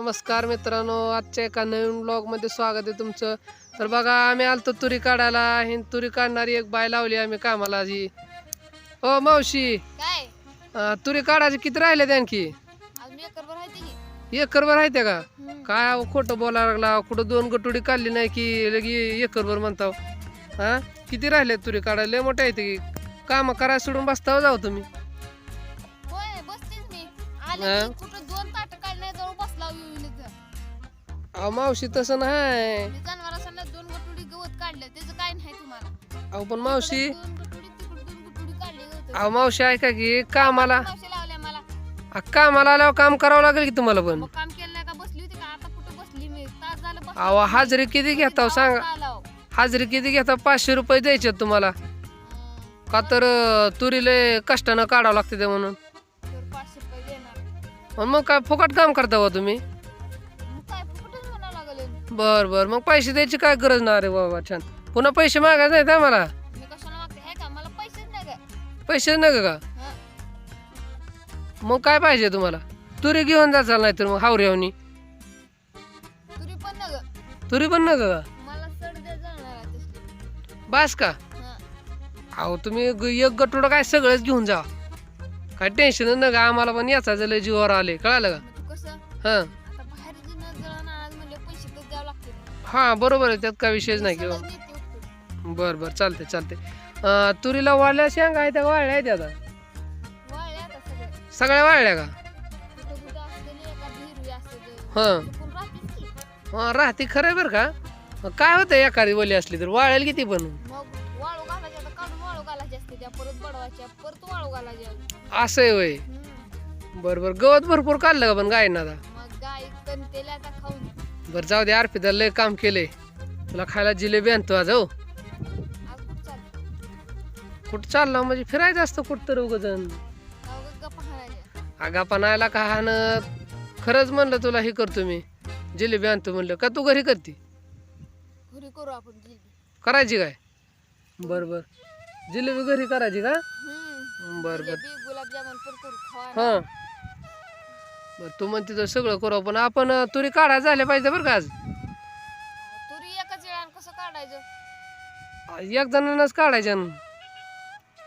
नमस्कार मित्रांनो आजच्या एका नवीन ब्लॉगमध्ये स्वागत आहे तुमचं. तर बघा आम्ही आलतो तुरी काढायला ही तुरी काढणारी एक बाय लावली आम्ही कामाला जी हो मावशी. अं, तुरी काढायचे किती राहिले आणखी एकरभर आहे की. काय अहो, खोटं बोलायला लागला. कुठं दोन गटुडी काढली नाही की लगी एकरभर म्हणताव. हा? किती राहिले तुरी काढायला? लय मोठे आहेत की. काम करायला सोडून बसताव जाऊ तुम्ही. होय बसतेच मी. आले हा? की कुठं दोन ताट काढण्या जवळ बसला इथं. अहो मावशी तसं नाही. जनावरांना दोन गटुडी गवत काढलं त्याचं काय नाही तुम्हाला. अहो पण मावशी. इकडं दोन गटुडी तिकडं दोन गटुडी काढली गवत अहो मावशी ऐका की कामाला. मावशी लावल्या मला. आ, कामाला आल्यावर काम करावं लागेल की तुम्हाला पण? मग काम केलं नाही का बसली होती का? आता कुठं बसली मी? तास झालं. अहो हाजरी किती घेता हो सांगा. आला हो. हाजरी किती घेता? पाचशे रुपये द्यायचे तुम्हाला. हं. का तर अं, तुरीले कष्टानं काढावं लागते ते म्हणून. तर पाचशे रुपये देणार. आणि मग काय फुकट काम करता हो तुम्ही? मग काय कुठं म्हणावं लागेल. बर बर. मग पैसे द्यायची काय गरज नाही रे बाबा छान. पुन्हा पैसे मागायचे मी कशाला मागते? हे का? मला पैसेच नाही का पैसे नका का? हं. मग काय पाहिजे तुम्हाला? तुरी घेऊन जाचाल नाही तर मग हावऱ्यावनी. तुरी पण ना ग. तुरी पण नका का मला सड दे जाणार आहे तसली बास का? हं. अहो तुम्ही ग- एक गटोडं काय सगळंच घेऊन जा. काय टेन्शन नका आम्हाला पण याचा झालं जीवावर आले कळालं का? हां. आता बाहेर जिनं जळण आणायला म्हणलं पैसे तर द्यावं लागते हां बरोबर आहे त्यात काय विषयच नाही किंवा. सगळं नेते उपटून. बर बर चालते चालते अं, तुरीला वाळल्या शेंगा आहेत त्या वाळल्या आहेत आता? वाळले आता सगळे सगळ्या वाळल्या का? कुठं कुठं असलेली एका हिरवी असते हां. चुकून राहतेच की. हां राहते खरं आहे बरं का? काय होतं एखादी वली असली तर वाळेल किती पण. घालायची असते त्या परत बडवायच्या परत वाळू घालायच्या. असं आहे वय. बरं बरं. गवत भरपूर काढलं का पण गायना आता? मग गाय कणतेल्या आता खाऊन बरं जाऊ दे अर्पिता लय काम केलंय. तुला खायला जिलेबी आणतो आज हो. आज कुठं चाललं? कुठं चालला? म्हणजे फिरायचं असतं कुठं तर उगजन अवघं गप्पा हाणायच्या आगा पणायला का हाणं? खरंच म्हणलं तुला हे करतो मी. जिलेबी आणतो म्हणलं. का तू घरी करते? घरी करू आपण जिलबी. करायची काय? बरं बरं. जिलेबी घरी करायची का. बरं बरं. गुलाबजामुन पण करू खावा हां. बरं तू म्हणते तर सगळं करू पण आपण तुरी काढायला झाल्या पाहिजे बरं का आज? तुरी एकाच वेळानं कसं काढायचं? एक जणांनाच काढायचं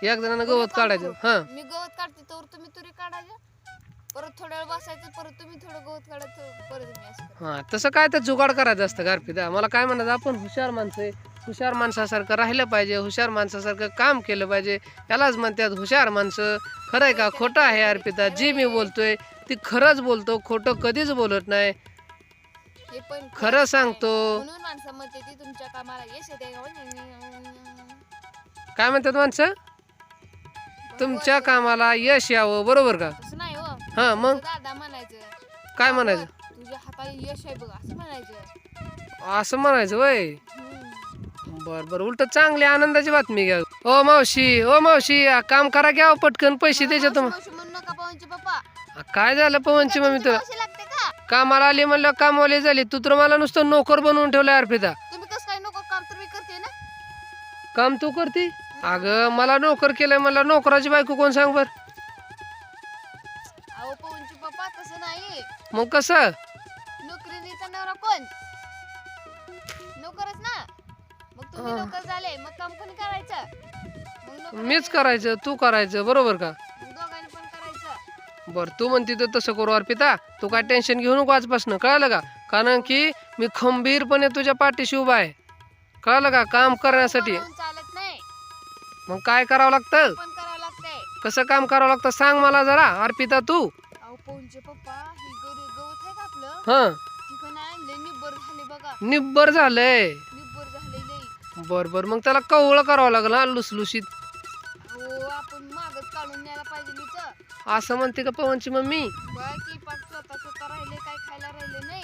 एक जणांना गवत काढायचं. हां. मी गवत काढते तर तुम्ही तुरी काढायचं. परत थोड्या वेळ बसायचं परत तुम्ही थोडं गवत काढायचं परत मी असं करायचं. हां तसं काय तर जुगाड करायचं असतं गारपिता मला काय म्हणायचं आपण हुशार माणसं आहे. हुशार माणसासारखं राहिलं पाहिजे हुशार माणसासारखं काम केलं पाहिजे. यालाच म्हणतात हुशार माणसं. खरं आहे का? खोटं आहे अर्पिता. जी मी बोलतोय ती खरंच बोलतो खोटं कधीच बोलत नाही. हे पण खरं सांगतो. म्हणून माणसं म्हणते ती तुमच्या कामाला यश येते काय म्हणतात माणसं? तुमच्या कामाला यश यावं बरोबर का? तसं नाही हो. हां मग? दादा म्हणायचं काय म्हणायचं? तुझ्या हाताला यश आहे बघ असं म्हणायचं. असं म्हणायचं वय. बर बर. उलट चांगली आनंदाची बातमी घ्या. ओ मावशी ओ मावशी आ, काम करा घ्या पटकन पैसे द्यायचे तुम्हाला मावशी म्हणू नका पवनचे पप्पा. आ, काय झालं पवनची मम्मी तुला? मावशी लागते का? कामाला आली म्हणलं कामवाली झाली. तू तर मला नुसतं नोकर बनवून ठेवलं अर्पिता. तुम्ही कसं काय नको काम तर मी करते ना? काम तू करते? अगं मला नोकर केलंय मला नोकराची बायको कोण सांग बर? अहो पवनचे पप्पा तसं नाही. मग कसं? नवरा कोण? नोकरच ना. मग तुम्ही हा. नोकर झाले मग काम कोणी करायचं? मग नोकर मीच करायचं तू करायचं बरोबर का? मग दोघांनी पण करायचं. बर तू म्हणते तर तसं करू अर्पिता. तू काय टेन्शन घेऊ नको आजपासून कळालं का? कारण की मी खंबीरपणे तुझ्या पाठीशी उभा आहे. कळालं का? काम करण्यासाठी. म्हणून चालत नाही. मग काय करावं लागतं? पण करावं लागतंय. कसं काम करावं लागतं सांग मला जरा अर्पिता तू. अहो पवनचे पप्पा ही गरी गवत आहे का आपलं? हं. ठिकाण आणले निब्बर झाले बघा. निब्बर झालंय. बर बर. मग त्याला कवळं करावं लागलं हा लुसलुशीत. हो आपण मागच काढून न्यायला पाहिजे मी तर असं म्हणते का पवनची मम्मी? बघ की पाठ स्वतः स्वतः राहिले काय खायला राहिले नाही.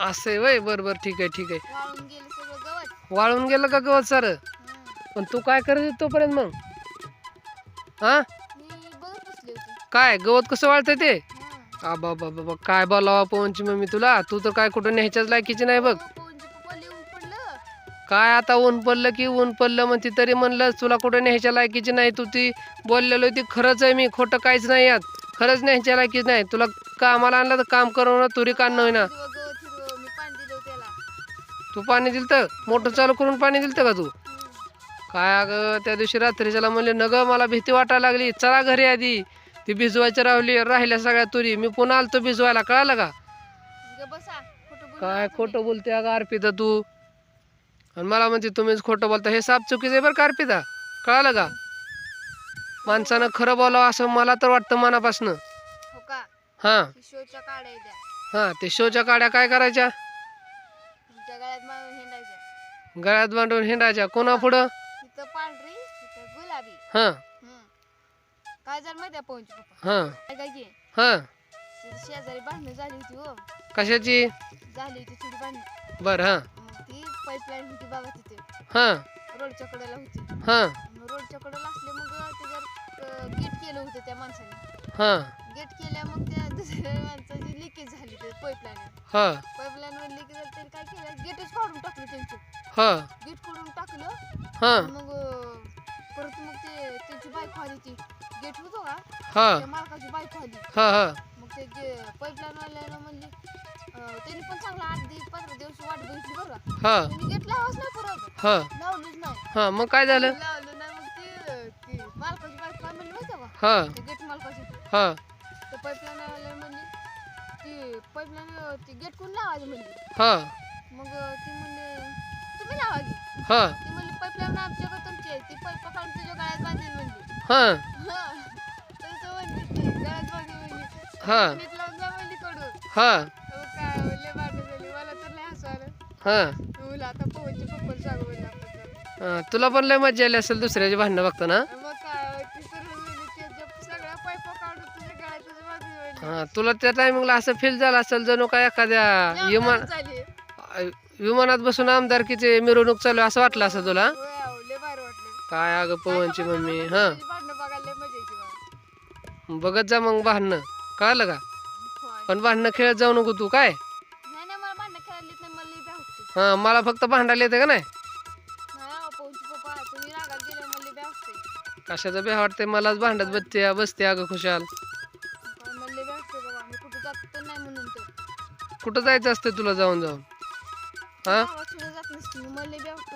असं आहे वय? बर बर. ठीक आहे ठीक आहे. वाळून गेले सगळं गवत. वाळून गेलं का गवत सारं? हं. पण तू काय करत होती तोपर्यंत मग? हा? मी बघत बसले होते. काय गवत कसं वाळतंय ते? हं. आबा बाबा काय बोलावा पवनची मम्मी तुला? तू तर काय कुठं न्यायच्याच लायकीची नाही बघ. अहो, काय आता ऊन पडलं की ऊन पडलं म्हणते तरी म्हणलं तुला कुठं न्यायच्या लायकीची नाही तू? ती बोललेलो ती खरंच आहे मी खोटं काहीच नाही यात. खरंच न्यायच्या लायकीच नाही. तुला कामाला आणलं तर काम करून तुरी काढणं होईना मी पाणी दिलं तू दिलतं? मोटर चालू करून पाणी दिलतं का तू. काय अगं त्या दिवशी रात्रीच्याला म्हणले नग मला भीती वाटायला लागली. चला घरी आधी. ती भिजवायची राहिली राहिल्या सगळ्या तुरी. मी पुन्हा आलतो भिजवायला. कळालं का? ग काय खोटं बोलते अगं अर्पिता तू? आणि मला म्हणते तुम्हीच खोटं बोलता. हे साप चुकीचं आहे बरं का अर्पिता? कळालं का? माणसानं खरं बोलावं असं मला तर वाटतं मनापासनं. हो का? हां. ही शोच्या काढाय द्या हां ते शोच्या काड्या काय करायच्या? तुमच्या गळ्यात मारून हिंडायच्या. गळ्यात बांधून हिंडायच्या. कोणा पुढं? तिथं पांढरी तिथं गुलाबी. हां. हम्म. काय झालं माहिती आहे पवनची पप्पा? हां. काय काय की? हां. तिथं शेजारी भांडणं झाली होती हो. कशाची? झाली होती थोडी भांडणं. बरं हां. पाईपलाईन होती बघा तिथे. हां. रोडच्या कडेला होती. हां. मग रोडच्या कडेला असले मग त्याच्यावर गेट केलं होतं त्या माणसाने. हां. गेट केल्या मग त्या दुसऱ्या माणसाची लिकेज झाली त्या पाईपलाईन हां. पाईपलाईनवर लिकेज झाली त्यांनी काय केलं? गेटच काढून टाकलं त्यांचं. हां. गेट काढून टाकलं. हां. मग अं, परत मग ते त्यांची बाईक आली ती. गेट होतो का हां. त्या मालकाची बाईक आली. हां हां. मग ते पाईपलाईन वाल्यानं म्हणली अं, त्यांनी पण चांगला आठ दिवस पंधरा दिवस वाट बघितली बरं का? हां. त्यांनी गेट लावाच नाही परत? हां. लावलीच नाही. हां मग काय झालं? लावलं नाही मग ती ती मालकाची बाईक काय म्हणली माहिती हां. गेट मालकाची. हां. तर पाईपलाईन म्हणली ती पाईपलाईन ती गेट कोण लावायची म्हणली? हां. मग ती म्हणली तुम्ही लावा की. हां. ती म्हणली पाईपलाईन आमच्याकडे तुमची? आहे ती पाईप काढून तुझ्या गळ्यात बांधेल म्हणली. हां. हा. तसं म्हणली ती गळ्यात बांधेल म्हणली. हा. नीट लावून जा म्हणली कडून. हां. हां. आता. हां तुला पण लय मजा आली असेल दुसऱ्याची भांडणं बघताना. मग काय ती काढून तुझ्या म्हणली. हां तुला त्या टायमिंगला असं फील झालं असेल जणू काय एखाद्या विमान झाली. विमानात बसून आमदारकीचे मिरवणूक चालू आहे असं वाटलं असं तुला? होय अहो, लय भारी वाटलं. काय अगं पवनची मम्मी हां. तुझी भांडणं बघायला लय मजा येते बघा. बघत जा मग भांडणं. कळालं का. पण भांडणं खेळत जाऊ नको तू काय? हां मला फक्त भांडायला येतं का नाही? पप्पा तुम्ही रागात गेले कशाचं बे वाटते मलाच भांडत बसते बसते अगं खुशाल. बाबा मी कुठं जात तर नाही म्हणून तर. कुठं जायचं असतं तुला जाऊन जाऊन? हां? गावात सुद्धा जात नसते मी, मला लई भ्या वाटते